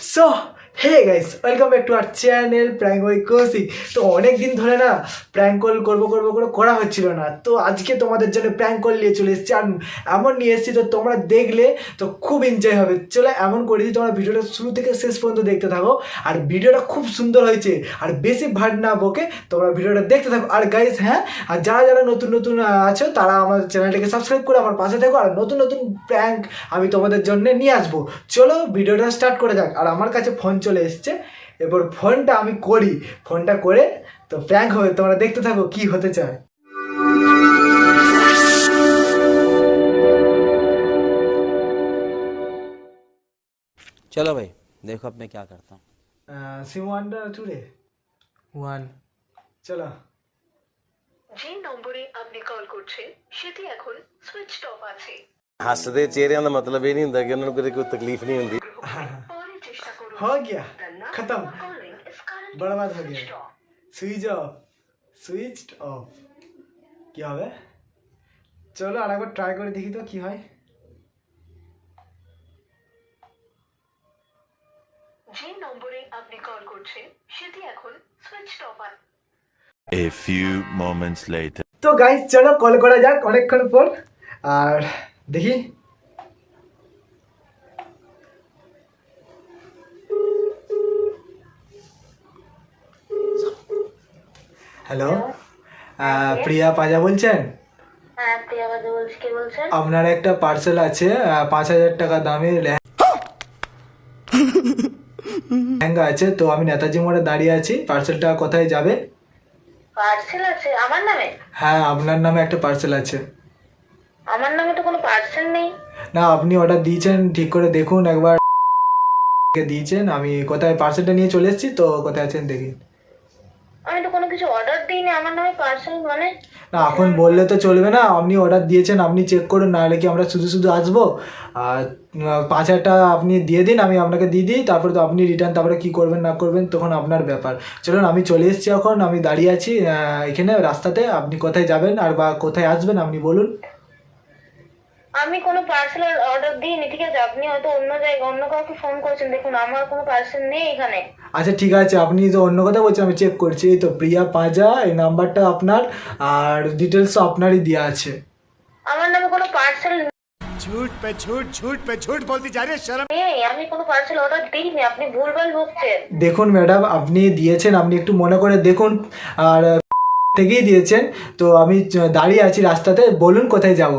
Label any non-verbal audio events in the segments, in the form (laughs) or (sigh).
So hey guys welcome back to our channel prank ওই কৌশিক তো অনেক দিন ধরে না প্র্যাঙ্ক কল করব করব করে করা হচ্ছিল না। তো আজকে তোমাদের জন্য প্র্যাঙ্ক কল নিয়ে চলে এসেছি। আর এমন নিয়ে এসেছি তো তোমরা দেখলে তো খুব এনজয় হবে। চলো এমন করেছি তোমরা ভিডিওটা শুরু থেকে শেষ পর্যন্ত দেখতে থাকো। আর ভিডিওটা খুব সুন্দর হয়েছে। আর বেশি ভাট না বকে তোমরা ভিডিওটা দেখতে থাকো। আর গাইস হ্যাঁ আর যারা যারা নতুন নতুন আছো, তারা আমার চ্যানেলটাকে সাবস্ক্রাইব করে আমার পাশে থাকো। আর নতুন নতুন প্র্যাঙ্ক আমি তোমাদের জন্য নিয়ে আসব। চলো ভিডিওটা স্টার্ট করে যাক। আর আমার কাছে ফোন চলে এসছে এরপর ফোনটা আমি করি ফোনটা করে তো প্র্যাঙ্ক হবে তোমরা দেখতে থাকো কি হতে চায় चलो भाई देखो अब मैं क्या करता हूँ সিম ওয়ানটা টুরে ওয়ান চলো যে নম্বরে আপনি কল করছেন সেটি এখন সুইচ অফ আছে ਹੱਸਦੇ ਚਿਹਰਿਆਂ ਦਾ ਮਤਲਬ ਇਹ ਨਹੀਂ ਹੁੰਦਾ ਕਿ ਉਹਨਾਂ ਨੂੰ ਕਦੇ ਕੋਈ ਤਕਲੀਫ ਨਹੀਂ ਹੁੰਦੀ পরে চেষ্টা করুন हो गया The number खत्म you're calling is currently बर्बाद हो switched गया off. Switch off switch off কি হবে চলো আর একবার ট্রাই করে দেখি তো কি হয় যে নম্বরে আপনি কল করছেন সেটি এখন সুইচ অফ আছে A few moments later. তো গাইস চলো কল করা যাক অনেকক্ষণ পর আর দেখি হ্যালো প্রিয়া পাজা বলছেন? হ্যাঁ আপনার একটা পার্সেল আছে পাঁচ হাজার টাকা দামের লেহেঙ্গা। আছে তো আমি নেতাজি মোড়ে দাঁড়িয়ে আছি। পার্সেলটা কোথায় যাবে? পার্সেল আছে আমার নামে? হ্যাঁ আপনার নামে একটা পার্সেল আছে। আমার নামে তো কোনো পার্সেল নেই। না আপনি অর্ডার দিয়েছেন ঠিক করে দেখুন একবার। দিয়েছেন? আমি কোথায়? পার্সেলটা নিয়ে চলে এসেছি তো কোথায় আছেন দেখি। আমি তো কোনো কিছু অর্ডার দিইনি আমার নামে পার্সেল মানে না এখন বললে তো চলবে না আপনি অর্ডার দিয়েছেন আপনি চেক করুন নাহলে কি আমরা শুধু শুধু আসব? আর পাঁচ হাজারটা আপনি দিয়ে দিন আমি আপনাকে দিয়ে দিই তারপরে তো আপনি রিটার্ন তারপরে কী করবেন না করবেন তখন আপনার ব্যাপার। চলুন আমি চলে এসেছি এখন আমি দাঁড়িয়ে আছি এখানে রাস্তাতে আপনি কোথায় যাবেন আর বা কোথায় আসবেন আপনি বলুন। আমি কোনো পার্সেল অর্ডার দিইনি ঠিক আছে? আপনি হয়তো অন্য জায়গায় অন্য কাউকে ফোন করেছেন দেখুন আমার কোনো পার্সেল নেই এখানে। আচ্ছা ঠিক আছে আপনি তো অন্য কথা বলছেন আমি চেক করছি। এই তো প্রিয়া পাজা এই নাম্বারটা আপনার আর ডিটেলস আপনারই দেওয়া আছে। আমার নামে কোনো পার্সেল ঝুট পে ঝুট ঝুট পে ঝুট বলতে জানি শরম। আমি কোনো পার্সেল অর্ডার দিইনি আপনি ভুলভাল বলছেন দেখুন ম্যাডাম আপনি দিয়েছেন আপনি একটু মনে করে দেখুন আর থেকেই দিয়েছেন। তো আমি দাঁড়িয়ে আছি রাস্তাতে বলুন কোথায় যাব।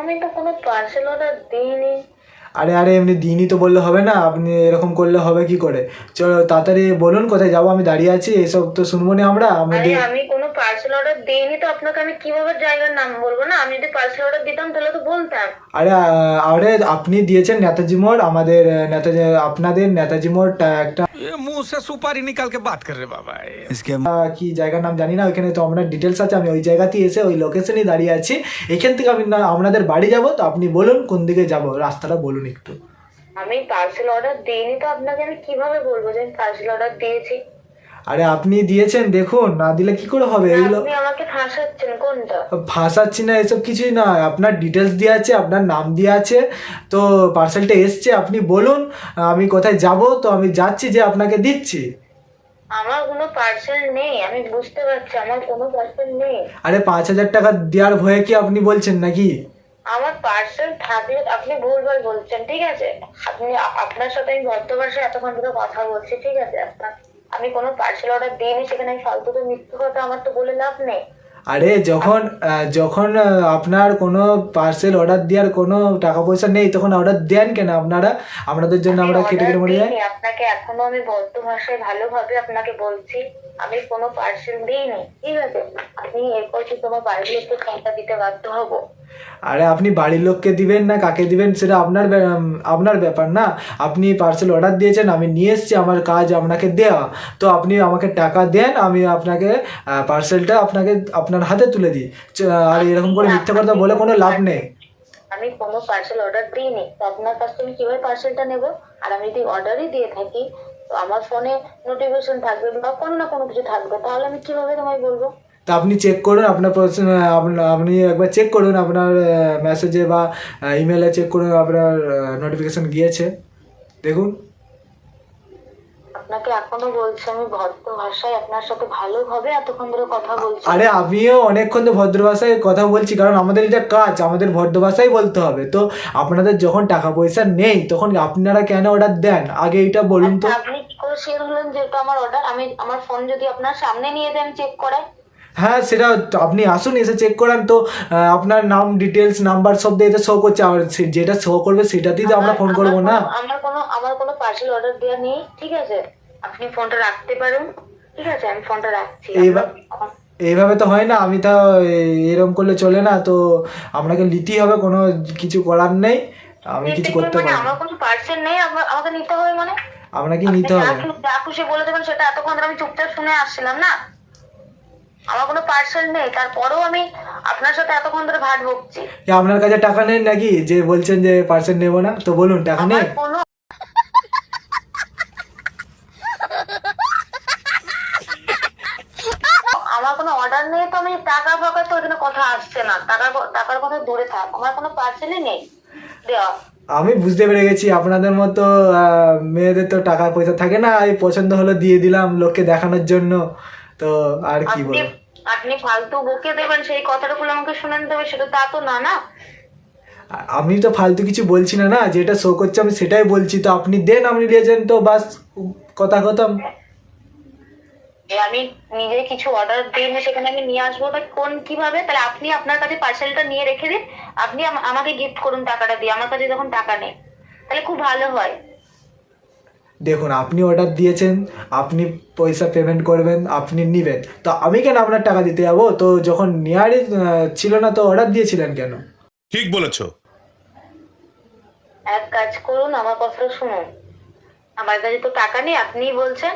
আমি তো কোনো পার্সেল অর্ডার দিইনি। আরে আরে এমনি দিনই তো বললে হবে না আপনি এরকম করলে হবে কি করে? চলো তাড়াতাড়ি বলুন কোথায় যাব? আমি দাঁড়িয়ে আছি এসব তো শুনব না আমরা আমাদের আমি কোনো পার্সেল অর্ডার দিইনি তো আপনাকে আমি কীভাবে জায়গার নাম বলব না? আমি যদি পার্সেল অর্ডার দিতাম তাহলে তো বলতাম। আরে আরে আপনি দিয়েছেন নেতাজি মোড় আমাদের নেতাজি আপনাদের নেতাজি মোড়টা একটা মুসে সুপারি নিকালকে বাত কর রে বাবা কি জায়গার নাম জানি না ওইখানে তো আপনার ডিটেলস আছে আমি ওই জায়গাতেই এসে ওই লোকেশনে দাঁড়িয়ে আছি। এখান থেকে আমি আপনাদের বাড়ি যাব তো আপনি বলুন কোন দিকে যাব রাস্তাটা বলুন একটু। আমি পার্সেল অর্ডার দিইনি তো আপনাকে আমি কীভাবে বলব যে আমি পার্সেল অর্ডার দিয়েছি? আরে আপনি দিয়েছেন দেখুন না দিলে কি করে হবে? এগুলো আপনি আমাকে ফাঁসাচ্ছেন কোনটা? ফাঁসাচ্ছি না এসব কিছুই না আপনার ডিটেলস দেওয়া আছে আপনার নাম দেওয়া আছে তো পার্সেলটা এসছে আপনি বলুন আমি কোথায় যাব তো আমি যাচ্ছি যে আপনাকে দিচ্ছি। আমার কোনো পার্সেল নেই আমি বুঝতে পারছি আমার কোনো পার্সেল নেই। আরে পাঁচ হাজার টাকা দেওয়ার ভয়ে কি আপনি বলছেন নাকি? আমার পার্সেল থাকলে আপনি ভুলভাল বলছেন ঠিক আছে? আপনি আপনার সাথে আমি ভদ্র ভাষায় এতক্ষণ ধরে কথা বলছি ঠিক আছে? আপনার আমি কোনো পার্সেল অর্ডার দিইনি সেখানে আমি ফালতু তো মিথ্যে কথা আমার তো বলে লাভ নেই। আরে যখন যখন আপনার কোনো পার্সেল অর্ডার দেওয়ার কোনো টাকা পয়সা নেই তখন অর্ডার দেন কেন আপনারা? আপনাদের জন্য আমরা কেটে কেটে মরে যাই আপনাকে এখনও আমি বলতো ভাষায় ভালোভাবে আপনাকে বলছি। আমি কোনো পার্সেল দিইনি। ঠিক আছে আমি এরপর কি তোমার বাড়ির লোককে ফোনটা দিতে বাধ্য হব? আরে আপনি বাড়ির লোককে দিবেন না কাকে দিবেন সেটা আপনার আপনার ব্যাপার না। আপনি পার্সেল অর্ডার দিয়েছেন আমি নিয়ে এসেছি আমার কাজ আপনাকে দেওয়া তো আপনি আমাকে টাকা দেন আমি আপনাকে পার্সেলটা আপনাকে আপনার হাতে তুলে দিই। আর এরকম করে মিথ্যা কথা বলে কোনো লাভ নেই। আমি কোনো পার্সেল অর্ডার দিইনি। তো আপনার কাছ থেকে কীভাবে পার্সেলটা নেব? আর আমি যদি অর্ডারই দিয়ে থাকি তো আমার ফোনে নোটিফিকেশন থাকবে বা কোনো না কোনো কিছু থাকবে তাহলে আমি কীভাবে তোমায় বলব? তা আপনি চেক করুন আপনার আপনি একবার চেক করুন আপনার মেসেজে বা ইমেলে চেক করুন আপনার নোটিফিকেশন গিয়েছে। দেখুন। আপনাকে এখনও বলছি আমি ভদ্র ভাষায় আপনার সাথে ভালোভাবে এতক্ষণ ধরে কথা বলছি। আরে আমিও অনেকক্ষণ তো ভদ্র ভাষায় কথা বলছি কারণ আমাদের এটা কাজ আমাদের ভদ্র ভাষাই বলতে হবে। তো আপনাদের যখন টাকা পয়সা নেই তখন আপনারা কেন অর্ডার দেন? আগে এটা বলুন তো। কি শেয়ার হলেন যে এটা আমার অর্ডার আমি আমার ফোন যদি আপনার সামনে নিয়ে দেন চেক করায়? হ্যাঁ সেটা তো আপনি আসুন এসে চেক করান তো আপনার নাম ডিটেলস নাম্বার সব দিয়ে শো করছে। আর যেটা শো করবে সেটাতেই তো আমরা ফোন করব না? আমার কোনো আমার কোনো পার্সেল অর্ডার দেওয়া নেই ঠিক আছে? আপনি ফোনটা রাখতে পারেন ঠিক আছে? আমি ফোনটা রাখছি এইবার- এইভাবে তো হয় না আমি তো এ- এরম করলে চলে না তো আপনাকে নিতেই হবে কোনো কিছু করার নেই আমি কিছু করতে মানে পারব না। আমার কোনো পার্সেল নেই আমাকে নিতে হবে মানে? আপনাকে নিতে হবে। যা খুশি বলে দেবেন সেটা এতক্ষণ ধরে আমি চুপচাপ শুনে আসছিলাম না? আমার কোনো পার্সেল নেই তারপরেও আমি আপনার সাথে এতক্ষণ ধরে ভাট বকছি। কি আপনার কাছে টাকা নেই নাকি? যে বলছেন যে পার্সেন্ট নেব না তো বলুন টাকা নেই? আমার কোনো আমার কোনো অর্ডার নেই তো আমি টাকা ফাকা তো এখানে কথা আসছে না। টাকার টাকার কথা দূরে থাক। আমার কোনো পার্সেলই নেই দেওয়া। আমি বুঝতে পেরে গেছি আপনাদের মতো মেয়েদের তো টাকা পয়সা থাকে না এই পছন্দ হলো দিয়ে দিলাম লোককে দেখানোর জন্য। তো আর কি বলব? আপনি ফালতু বকে দেবেন সেই কথাটাগুলো আমাকে শুনে নিতে হবে সেটা তা তো না না। আমি তো ফালতু কিছু বলছি না না যেটা শো করছে আমি সেটাই বলছি তো আপনি দেন আপনি নিয়েছেন তো বাস কথা কথা যে আমি নিজে কিছু অর্ডার দিই সেখানে আমি নিয়ে আসব ওটা কোন কীভাবে? তাহলে আপনি আপনার কাছে পার্সেলটা নিয়ে রেখে দিন। আপনি আমাকে গিফট করুন টাকাটা দিয়ে আমার কাছে যখন টাকা নেই তাহলে খুব ভালো হয়। দেখুন আপনি অর্ডার দিয়েছেন আপনি পয়সা পেমেন্ট করবেন আপনি নেবেন। তো আমি কেন আপনার টাকা দিতে যাব? তো যখন নেওয়ারই আহ, ছিল না তো অর্ডার দিয়েছিলেন কেন? ঠিক বলেছ। এক কাজ করুন আমার কথা শুনুন। আমার কাছে তো টাকা নেই আপনিই বলছেন।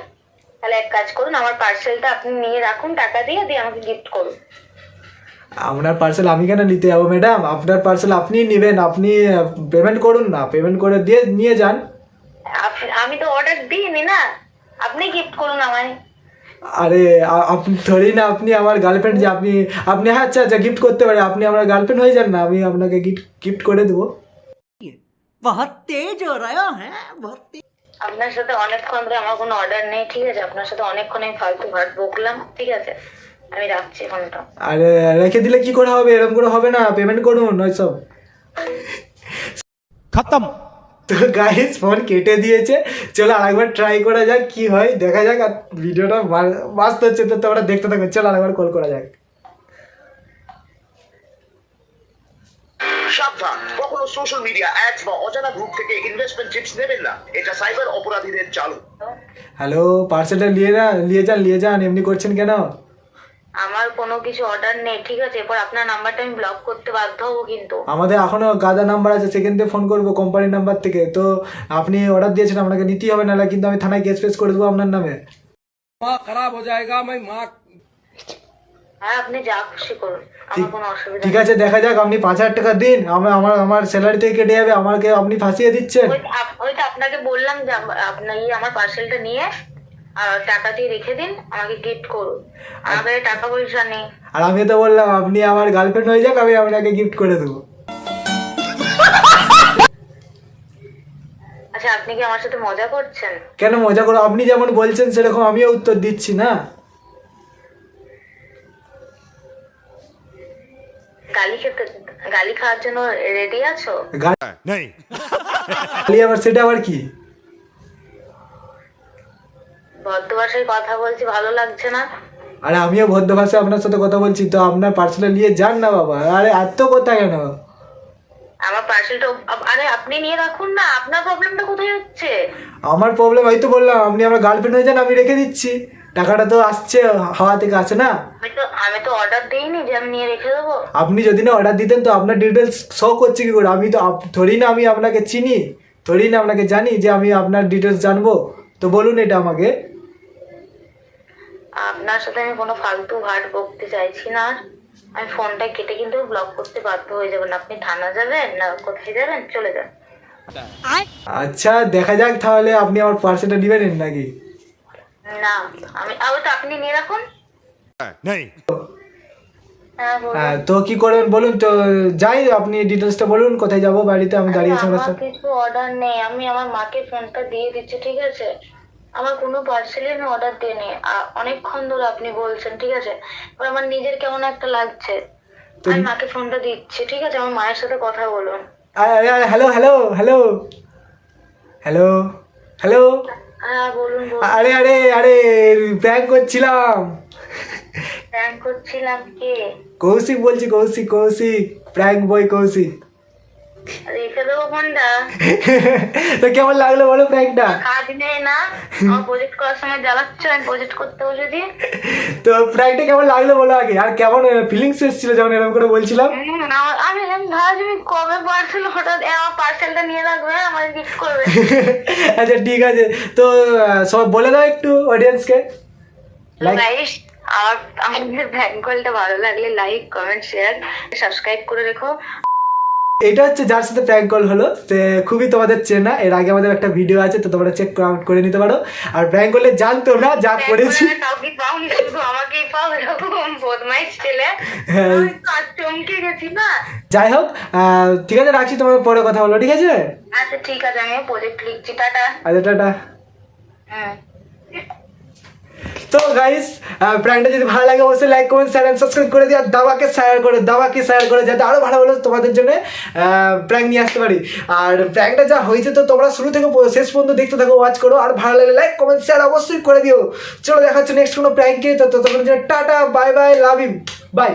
তাহলে এক কাজ করুন আমার পার্সেলটা আপনি নিয়ে রাখুন টাকা দিয়ে দিয়ে আমাকে গিফট করুন। আপনার পার্সেল আমি কেন নিতে যাব ম্যাডাম আপনার পার্সেল আপনি নেবেন আপনি পেমেন্ট করুন না পেমেন্ট করে দিয়ে নিয়ে যান। আমি তো অর্ডার দিইনি না। আপনি গিফট করুন আমায়। আরে আপনি ধরেই না আপনি আমার গার্লফ্রেন্ড যে আপনি আপনি হ্যাঁ আচ্ছা আচ্ছা গিফট করতে পারেন আপনি আমার গার্লফ্রেন্ড হয়ে যান না আমি আপনাকে গিফট গিফট করে দেবো। ইয়ে, বহুত তেজ হো রহা হ্যাঁ বহুত আপনার সাথে অনেকক্ষণ ধরে আমার কোনো অর্ডার নেই ঠিক আছে? আপনার সাথে অনেকক্ষণ আমি ফালতু ভাট বকলাম ঠিক আছে? আমি রাখছি ফোনটা আরে রেখে দিলে কি করে হবে? এরকম করে হবে না। পেমেন্ট করুন ওইসব খতম। তো গাইস ফোন কেটে দিয়েছে। চলো আরেকবার ট্রাই করা যাক কি হয়? দেখা যাক আর ভিডিওটা মাস্ত হচ্ছে তো তোমরা দেখতে থাকো। চলো আরেকবার কল করা যাক। সাবধান। সোশ্যাল মিডিয়া অ্যাডস বা অজানা গ্রুপ থেকে ইনভেস্টমেন্ট টিপস নেবেন না। এটা সাইবার অপরাধীদের চালু। হ্যালো পার্সেলটা নিয়ে না নিয়ে যান নিয়ে যান এমনি করছেন কেন? আমার কোনো কিছু অর্ডার নেই ঠিক আছে? এরপর আপনার নাম্বারটা আমি ব্লক করতে বাধ্য হব কিন্তু। আমাদের এখনও গাদা নাম্বার আছে সেখান থেকে ফোন করব কোম্পানির নাম্বার থেকে। তো আপনি অর্ডার দিয়েছেন আপনাকে নিতেই হবে নাহলে কিন্তু আমি থানায় কেস ফেস করে দেবো আপনার নামে। হ্যাঁ আপনি যা খুশি করুন। আমার কোনো অসুবিধা ঠিক আছে দেখা যাক আপনি পাঁচ হাজার টাকা দিন। আমার আমার আমার স্যালারি থেকে কেটে যাবে আমাকে আপনি ফাঁসিয়ে দিচ্ছেন। ওই আপ- ওইটা আপনাকে বললাম যে আম- ইয়ে আমার পার্সেলটা নিয়ে আর টাকা দিয়ে রেখে দিন আমাকে গিফট করুন। আমার কাছে টাকা পয়সা নেই। আর আমি তো বললাম আপনি আমার গার্লফ্রেন্ড হয়ে যাক আমি আপনাকে গিফট করে দেবো। আচ্ছা আপনি কি আমার সাথে মজা করছেন? কেন মজা করো? আপনি যেমন বলছেন সেরকম আমিও উত্তর দিচ্ছি না? গালি খেতে গালি খাওয়ার জন্য রেডি আছো? नहीं গালি আবার সেটা আবার কি? ভদ্র ভাষায় কথা বলছি ভালো লাগছে না। আরে আমিও ভদ্র ভাষায় আপনার সাথে কথা বলছি তো আপনার পার্সেলটা নিয়ে যান না বাবা। আরে এত কথা কেন? আমার পার্সেলটা আরে আপনি নিয়ে রাখুন না আপনার প্রবলেমটা কোথায় হচ্ছে? আমার প্রবলেম হয়তো বললাম আপনি আমার গার্লফ্রেন্ড হয়ে যান আমি রেখে দিচ্ছি। টাকাটা তো আসছে হাওয়া থেকে আসে না? আমি তো আমি তো অর্ডার দিইনি যে আমি নিয়ে রেখে দেবো। আপনি যদি না অর্ডার দিতেন তো আপনার ডিটেলস শো করছে কি করে? আমি তো আপ- থোড়ি না আমি আপনাকে চিনি ধরি না আপনাকে জানি যে আমি আপনার ডিটেলস জানব। তো বলুন এটা আমাকে। আপনার সাথে আমি কোনো ফালতু ঘাট বকতে চাইছি না। আমি ফোনটা কেটে কিন্তু ব্লক করতে বাধ্য হয়ে যাবেন আপনি থানা যাবেন না কোথায় যাবেন? চলে যান। আচ্ছা দেখা যাক তাহলে আপনি আমার পার্সেলটা নেবেন নাকি? না আমি ওটা আপনি নিয়ে রাখুন। नहीं হ্যাঁ হ্যাঁ তো কি করবেন বলুন তো যাই আপনি ডিটেলসটা বলুন কোথায় যাব বাড়িতে আমি দাঁড়িয়ে আছি আমার আমার কিছু অর্ডার নেই। আমি আমার মাকে ফোনটা দিয়ে দিচ্ছি ঠিক আছে? আমার কোনো পার্সেলই আমি অর্ডার দিইনি অনেকক্ষণ ধরে আপনি বলছেন ঠিক আছে? এবার আমার নিজের কেমন একটা লাগছে। আমি মাকে ফোনটা দিচ্ছি ঠিক আছে? আমার মায়ের সাথে কথা বলুন। Hello hello hello hello hello হ্যাঁ আরে আরে আরে প্র্যাঙ্ক করছিলাম। প্র্যাঙ্ক করছিলাম কে? কৌশিক বলছি কৌশিক কৌশিক। প্র্যাঙ্ক বই কৌশিক। রেখে দেবো ফোনটা। (laughs) তো কেমন লাগল বলো প্র্যাঙ্কটা কাজ নেই না। আমার প্রজেক্ট করার সময় জ্বালাচ্ছ আমি প্রজেক্ট করতে বসে দিয়ে তো প্র্যাঙ্কটা কেমন লাগল বলো আগে? আর কেমন ফিলিংস এসেছিল যখন এরকম করে বলছিলাম? আমি তুমি কবে পার্সেল হঠাৎ আমার পার্সেলটা নিয়ে রাখবে আমার গিফট করবে। (laughs) আচ্ছা ঠিক আছে। তো সব বলে দাও একটু অডিয়েন্সকে লাইক আর আমাদের ব্যাঙ্গলটা ভালো লাগলে লাইক কমেন্ট শেয়ার সাবস্ক্রাইব করে রেখো। এটা হচ্ছে যার সাথে প্র্যাঙ্ক কল হলো সে খুবই তোমাদের চেনা এর আগে আমাদের একটা ভিডিও আছে তো তোমরা চেক আউট করে নিতে পারো। আর প্র্যাঙ্ক করলে জানতো না যা করেছি। হ্যাঁ। যাই হোক ঠিক আছে রাখছি তোমার পরে কথা বলব ঠিক আছে? আচ্ছা ঠিক আছে আমি প্রজেক্ট লিখছি টাটা। আচ্ছা টাটা। হুম তো গাইস প্র্যাঙ্কটা যদি ভালো লাগে, অবশ্যই like comment share and subscribe করে দিয়ে আর দাবাকে শেয়ার করে, দাবাকে শেয়ার করে, যাতে আরও ভালো ভালো তোমাদের জন্য প্র্যাঙ্ক নিয়ে আসতে পারি। আর প্র্যাঙ্কটা যা হয়েছে তো তোমরা শুরু থেকে শেষ পর্যন্ত দেখতে থাকো ওয়াচ করো, আর ভালো লাগলে লাইক কমেন্ট শেয়ার অবশ্যই করে দিও। চলো, দেখা নেক্সট কোনো প্র্যাঙ্কে তো তোমাদের জন্য ta ta bye bye love you bye